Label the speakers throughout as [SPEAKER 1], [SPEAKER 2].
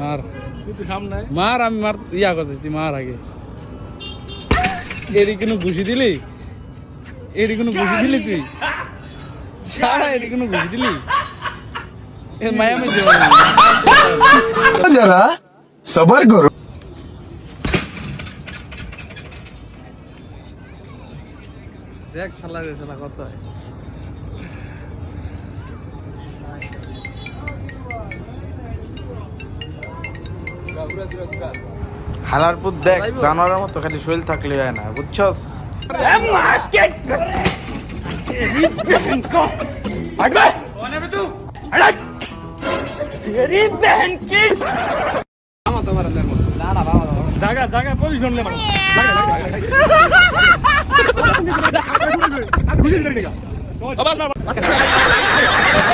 [SPEAKER 1] মার।
[SPEAKER 2] কিন্তু সামনে
[SPEAKER 1] মার আমি মার ইয়া করতেছি মার আগে। এরই কোনো ঘুষি দিলি? এরই কোনো ঘুষি দিলি তুই? সারা এরই কোনো ঘুষি দিলি? এ মায়া মে
[SPEAKER 3] যারা সবার করো
[SPEAKER 2] দেখ শালা রে শালা কত
[SPEAKER 4] হালারপুর দেখ জানোয়ারের মতো খালি শরীর থাকলে হয় না বুঝছস?
[SPEAKER 2] জায়গা জায়গা পজিশন লে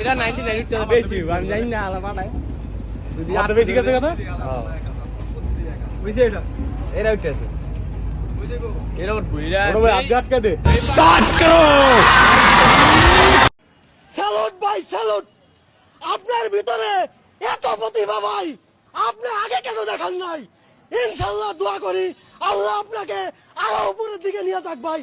[SPEAKER 2] এটা 99 টাকা বেশি আমি জানি না আলা পাঠায় যদি আর বেশি গেছে কথা বুঝছে এটা এরা উঠেছে এরা ওর বুইরা ওরে ভাই আটকে আটকে দে
[SPEAKER 5] আপনার ভিতরে এত প্রতিভা ভাই, আপনি আগে কেন দেখান নাই? ইনশাল্লাহ দোয়া করি, আল্লাহ আপনাকে আরও উপরের দিকে নিয়ে যাক ভাই।